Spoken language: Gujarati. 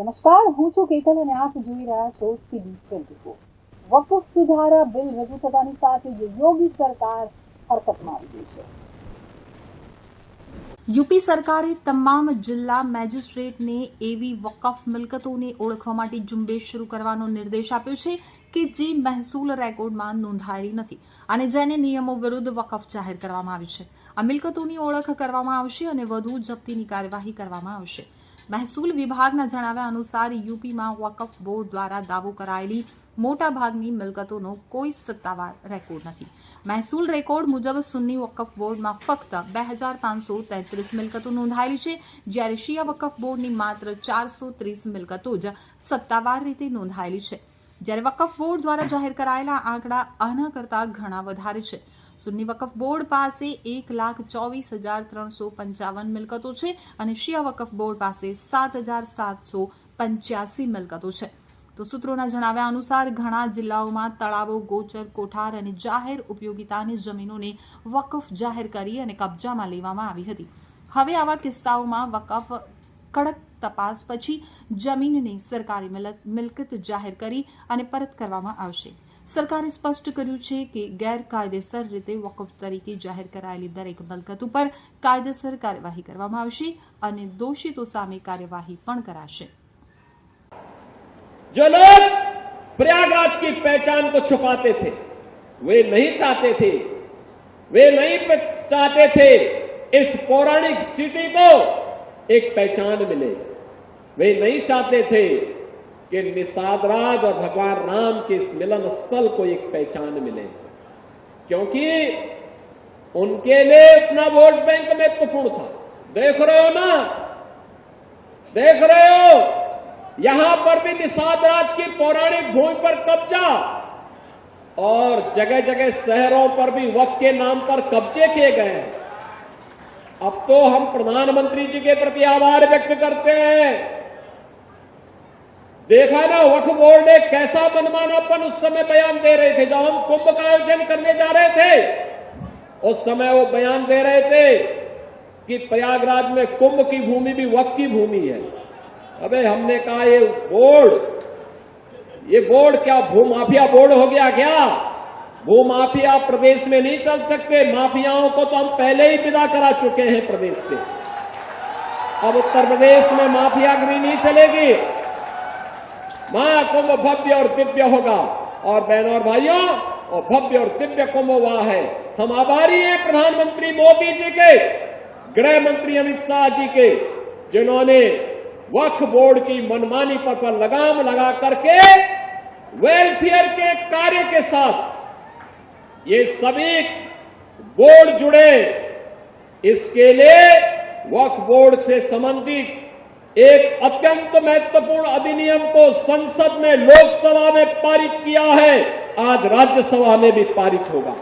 નમસ્કાર, હું છું કેતન અને આપ જોઈ રહ્યા છો સીબી ટ્વેન્ટી ફોર વકફ સુધારા બિલ રજૂ થતાની સાથે યોગી સરકાર હરકતમાં આવી ગઈ છે. યુપી સરકારે તમામ જિલ્લા મેજિસ્ટ્રેટને એવી વકફ મિલકતોને ઓળખવા માટે ઝુંબેશ શરૂ કરવાનો નિર્દેશ આપ્યો છે કે જે મહેસૂલ રેકોર્ડમાં નોંધાયેલી નથી અને જેને નિયમો વિરુદ્ધ વકફ જાહેર કરવામાં આવી છે. આ મિલકતોની ઓળખ કરવામાં આવશે અને વધુ જપ્તીની કાર્યવાહી કરવામાં આવશે. મહેસૂલ વિભાગના જણાવ્યા અનુસાર યુપીમાં વકફ બોર્ડ દ્વારા દાવો કરાયેલી મોટા ભાગની મિલકતોનો કોઈ સત્તાવાર રેકોર્ડ નથી. મહેસૂલ રેકોર્ડ મુજબ સુન્ની વકફ બોર્ડમાં ફક્ત બે હજાર પાંચસો તેત્રીસ મિલકતો નોંધાયેલી છે, જ્યારે શિયા વકફ બોર્ડની માત્ર ચારસો ત્રીસ મિલકતો જ સત્તાવાર રીતે નોંધાયેલી છે. જ્યારે વકફ બોર્ડ દ્વારા જાહેર કરાયેલા આંકડા આના કરતાં ઘણા વધારે છે. સુન્ની વકફ બોર્ડ પાસે એક લાખ ચોવીસ હજાર ત્રણસો પંચાવન મિલકતો છે અને શિયા વકફ બોર્ડ પાસે સાત હજાર સાતસો પંચ્યાસી મિલકતો છે. તો સૂત્રોના જણાવ્યા અનુસાર ઘણા જિલ્લાઓમાં તળાવો, ગોચર, કોઠાર અને જાહેર ઉપયોગિતાની જમીનોને વકફ જાહેર કરી અને કબજામાં લેવામાં આવી હતી. હવે આવા કિસ્સાઓમાં વકફ કડક તપાસ પછી જમીનની સરકારી મિલક- મિલકત જાહેર કરી અને પરત કરવામાં આવશે સરકારે સ્પષ્ટ કર્યું છે કે ગેરકાયદેસર રીતે વકફ તરીકે જાહેર કરાયેલી દરેક મિલકત ઉપર કાયદેસર કાર્યવાહી કરવામાં આવશે અને દોષિતો સામે કાર્યવાહી પણ કરાશે जो लोग प्रयागराज की पहचान को छुपाते थे वे नहीं चाहते थे वे नहीं प- चाहते थे इस पौराणिक सिटी को एक पहचान मिले वे नहीं चाहते थे कि निषादराज और भगवान राम के इस मिलन स्थल को एक पहचान मिले, क्योंकि उनके लिए अपना वोट बैंक महत्वपूर्ण था। देख रहे हो ना? देख रहे हो? यहाँ पर भी निषाद राज की पौराणिक भूमि पर कब्जा और जगह जगह शहरों पर भी वक्त के नाम पर कब्जे किए गए हैं। अब तो हम प्रधानमंत्री जी के प्रति आभार व्यक्त करते हैं। देखा ना, वक्फ बोर्ड ने कैसा मनमानापन उस समय बयान दे रहे थे, जब हम कुंभ का आयोजन करने जा रहे थे। उस समय वो बयान दे रहे थे कि प्रयागराज में कुंभ की भूमि भी वक्त की भूमि है। अबे, हमने कहा, ये बोर्ड ये बोर्ड क्या, भूमाफिया बोर्ड हो गया क्या? भूमाफिया प्रदेश में नहीं चल सकते, माफियाओं को तो हम पहले ही विदा करा चुके हैं प्रदेश से। अब उत्तर प्रदेश में माफिया माफियागिरी नहीं चलेगी। महाकुंभ भव्य और दिव्य होगा। और बहनों और भाइयों और भव्य और दिव्य कुंभ हुआ है। हम आभारी हैं प्रधानमंत्री मोदी जी के गृह मंत्री अमित शाह जी के जिन्होंने वक्फ बोर्ड की मनमानी पर, पर लगाम लगा करके वेलफेयर के कार्य के साथ ये सभी बोर्ड जुड़े। इसके लिए वक्फ बोर्ड से संबंधित एक अत्यंत महत्वपूर्ण अधिनियम को संसद में लोकसभा में पारित किया है। आज राज्यसभा में भी पारित होगा।